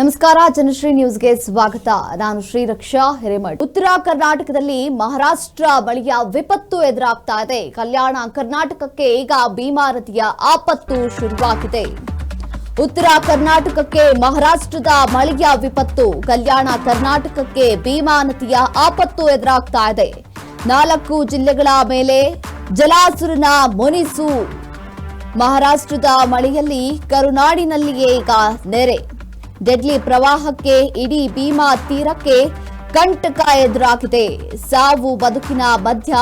ನಮಸ್ಕಾರ, ಜನಶ್ರೀ ನ್ಯೂಸ್ಗೆ ಸ್ವಾಗತ. ನಾನು ಶ್ರೀರಕ್ಷಾ ಹಿರೇಮಠ್. ಉತ್ತರ ಕರ್ನಾಟಕದಲ್ಲಿ ಮಹಾರಾಷ್ಟ್ರ ಬಳಿಯ ವಿಪತ್ತು ಎದುರಾಗ್ತಾ ಇದೆ. ಕಲ್ಯಾಣ ಕರ್ನಾಟಕಕ್ಕೆ ಈಗ ಭೀಮಾ ನದಿಯ ಆಪತ್ತು ಶುರುವಾಗಿದೆ. ಉತ್ತರ ಕರ್ನಾಟಕಕ್ಕೆ ಮಹಾರಾಷ್ಟ್ರದ ಮಳೆಯ ವಿಪತ್ತು. ಕಲ್ಯಾಣ ಕರ್ನಾಟಕಕ್ಕೆ ಭೀಮಾ ನದಿಯ ಆಪತ್ತು ಎದುರಾಗ್ತಾ ಇದೆ. ನಾಲ್ಕು ಜಿಲ್ಲೆಗಳ ಮೇಲೆ ಜಲಾಸುರನ ಮೊನಿಸು. ಮಹಾರಾಷ್ಟ್ರದ ಮಳೆಯಲ್ಲಿ ಕರುನಾಡಿನಲ್ಲಿಯೇ ಈಗ ನೆರೆ. ಡೆಡ್ಲಿ ಪ್ರವಾಹಕ್ಕೆ, ಇಡೀ ಭೀಮಾ ತೀರಕ್ಕೆ ಕಂಟಕ ಎದುರಾಗಿದೆ ಸಾವು ಬದುಕಿನ ಮಧ್ಯ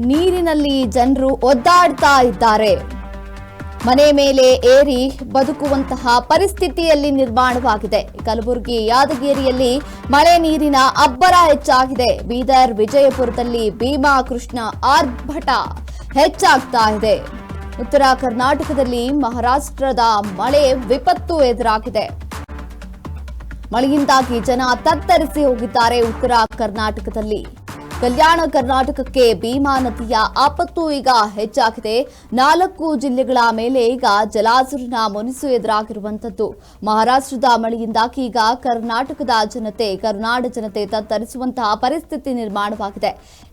ನೀರಿನಲ್ಲಿ ಜನರು ಒದ್ದಾಡ್ತಾ ಇದ್ದಾರೆ. ಮನೆ ಮೇಲೆ ಏರಿ ಬದುಕುವಂತಹ ಪರಿಸ್ಥಿತಿಯಲ್ಲಿ ನಿರ್ಮಾಣವಾಗಿದೆ. ಕಲಬುರಗಿ ಯಾದಗಿರಿಯಲ್ಲಿ ಮಳೆ ನೀರಿನ ಅಬ್ಬರ ಹೆಚ್ಚಾಗಿದೆ. ಬೀದರ್, ವಿಜಯಪುರದಲ್ಲಿ ಭೀಮಾ, ಕೃಷ್ಣ ಆರ್ಭಟ ಹೆಚ್ಚಾಗ್ತಾ ಇದೆ. ಉತ್ತರ ಕರ್ನಾಟಕದಲ್ಲಿ ಮಹಾರಾಷ್ಟ್ರದ ಮಳೆ ವಿಪತ್ತು ಎದುರಾಗಿದೆ. ಮಳೆಯಿಂದಾಗಿ ಜನ ತತ್ತರಿಸಿ ಹೋಗಿದ್ದಾರೆ ಉತ್ತರ ಕರ್ನಾಟಕದಲ್ಲಿ. ಕಲ್ಯಾಣ ಕರ್ನಾಟಕಕ್ಕೆ ಭೀಮಾ ನದಿಯ ಆಪತ್ತು ಈಗ ಹೆಚ್ಚಾಗಿದೆ. ನಾಲ್ಕು ಜಿಲ್ಲೆಗಳ ಮೇಲೆ ಈಗ ಜಲಾಸುರನ ಮುನಿಸು ಎದುರಾಗಿರುವಂತದ್ದು ಮಹಾರಾಷ್ಟ್ರದ ಮಳೆಯಿಂದಾಗಿ ಈಗ ಕರ್ನಾಟಕದ ಜನತೆ, ಕರ್ನಾಡ ಜನತೆ ತತ್ತರಿಸುವಂತಹ ಪರಿಸ್ಥಿತಿ ನಿರ್ಮಾಣವಾಗಿದೆ.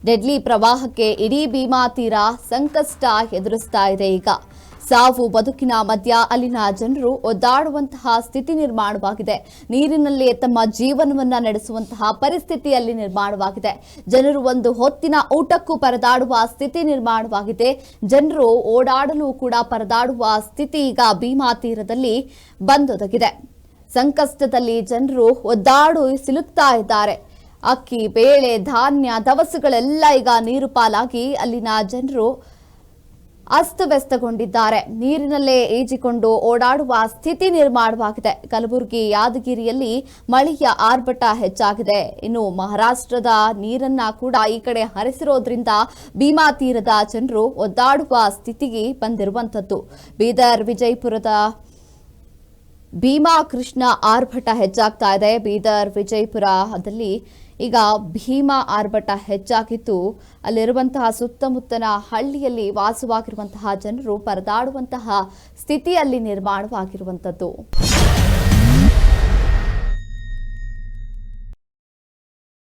ಡೆಡ್ಲಿ ಪ್ರವಾಹಕ್ಕೆ ಇಡೀ ಭೀಮಾ ತೀರ ಸಂಕಷ್ಟ ಎದುರಿಸ್ತಾ ಇದೆ ಈಗ. ಸಾವು ಬದುಕಿನ ಮಧ್ಯ ಅಲ್ಲಿನ ಜನರು ಒದ್ದಾಡುವಂತಹ ಸ್ಥಿತಿ ನಿರ್ಮಾಣವಾಗಿದೆ. ನೀರಿನಲ್ಲಿ ತಮ್ಮ ಜೀವನವನ್ನ ನಡೆಸುವಂತಹ ಪರಿಸ್ಥಿತಿಯಲ್ಲಿ ನಿರ್ಮಾಣವಾಗಿದೆ. ಜನರು ಒಂದು ಹೊತ್ತಿನ ಊಟಕ್ಕೂ ಪರದಾಡುವ ಸ್ಥಿತಿ ನಿರ್ಮಾಣವಾಗಿದೆ. ಜನರು ಓಡಾಡಲು ಕೂಡ ಪರದಾಡುವ ಸ್ಥಿತಿ ಈಗ ಭೀಮಾ ತೀರದಲ್ಲಿ ಬಂದೊದಗಿದೆ. ಸಂಕಷ್ಟದಲ್ಲಿ ಜನರು ಒದ್ದಾಡು ಸಿಲುಕ್ತಾ ಇದ್ದಾರೆ. ಅಕ್ಕಿ, ಬೇಳೆ, ಧಾನ್ಯ, ದವಸುಗಳೆಲ್ಲ ಈಗ ನೀರು ಪಾಲಾಗಿ ಅಲ್ಲಿನ ಜನರು ಅಸ್ತವ್ಯಸ್ತಗೊಂಡಿದ್ದಾರೆ. ನೀರಿನಲ್ಲೇ ಈಜಿಕೊಂಡು ಓಡಾಡುವ ಸ್ಥಿತಿ ನಿರ್ಮಾಣವಾಗಿದೆ. ಕಲಬುರಗಿ, ಯಾದಗಿರಿಯಲ್ಲಿ ಮಳೆಯ ಆರ್ಭಟ ಹೆಚ್ಚಾಗಿದೆ. ಇನ್ನು ಮಹಾರಾಷ್ಟ್ರದ ನೀರನ್ನ ಕೂಡ ಈ ಕಡೆ ಹರಿಸಿರೋದ್ರಿಂದ ಭೀಮಾ ತೀರದ ಜನರು ಒದ್ದಾಡುವ ಸ್ಥಿತಿಗೆ ಬಂದಿರುವಂತದ್ದು ಬೀದರ್, ವಿಜಯಪುರದ ಭೀಮಾ ಕೃಷ್ಣ ಆರ್ಭಟ ಹೆಚ್ಚಾಗ್ತಾ ಇದೆ. ಬೀದರ್ ವಿಜಯಪುರದಲ್ಲಿ ಈಗ ಭೀಮಾ ಆರ್ಭಟ ಹೆಚ್ಚಾಗಿದ್ದು, ಅಲ್ಲಿರುವಂತಹ ಸುತ್ತಮುತ್ತನ ಹಳ್ಳಿಯಲ್ಲಿ ವಾಸವಾಗಿರುವಂತಹ ಜನರು ಪರದಾಡುವಂತಹ ಸ್ಥಿತಿಯಲ್ಲಿ ನಿರ್ಮಾಣವಾಗಿರುವಂಥದ್ದು.